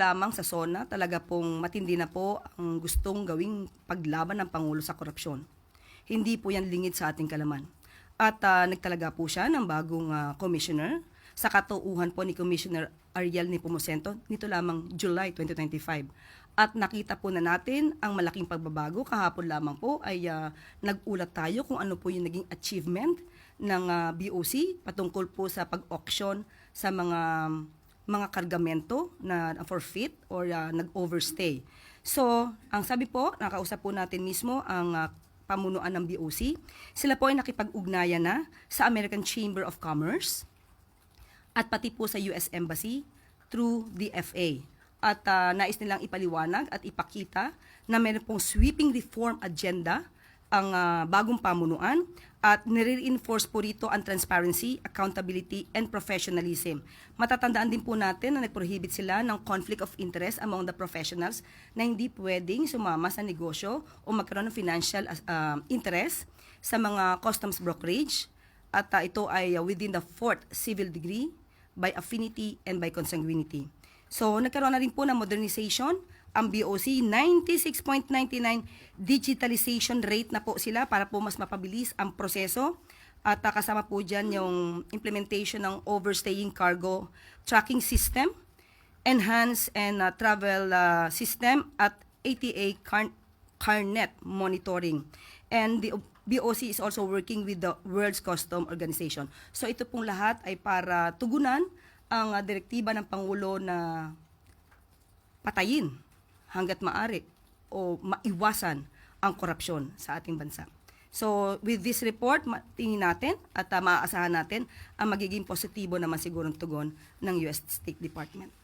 lamang sa SONA, talaga pong matindi na po ang gustong gawing paglaban ng Pangulo sa korupsyon. Hindi po yan lingid sa ating kalaman. At ah, nagtalaga po siya ng bagong ah, commissioner sa katuuhan po ni Commissioner Ariel Nepomucento nito lamang July 2025. At nakita po na natin ang malaking pagbabago. Kahapon lamang po ay ah, nag-ulat tayo kung ano po yung naging achievement ng ah, BOC patungkol po sa pag-auction sa mga mga kargamento na forfeit or ah, nag-overstay. So, ang sabi po, nakausap po natin mismo ang ah, pamunuan ng BOC. Sila po ay nakipag-ugnayan na sa American Chamber of Commerce at pati po sa US Embassy through the FA. At ah, nais nilang ipaliwanag at ipakita na meron pong sweeping reform agenda ang ah, bagong pamunuan at nire-reinforce po rito ang transparency, accountability, and professionalism. Matatandaan din po natin na nag-prohibit sila ng conflict of interest among the professionals na hindi pwedeng sumama sa negosyo o magkaroon ng financial ah, interest sa mga customs brokerage at ah, ito ay ah, within the fourth civil degree by affinity and by consanguinity. So, nagkaroon na rin po ng modernization ang BOC, 96.99 digitalization rate na po sila para po mas mapabilis ang proseso. At ah, kasama po dyan yung implementation ng overstaying cargo tracking system, enhance and ah, travel ah, system at ATA car- CARNET monitoring. And the BOC is also working with the World's Custom Organization. So ito pong lahat ay para tugunan ang ah, direktiba ng Pangulo na patayin hanggat maari o maiwasan ang korupsyon sa ating bansa. So, with this report, tingin natin at uh, maaasahan natin ang magiging positibo naman sigurong tugon ng US State Department.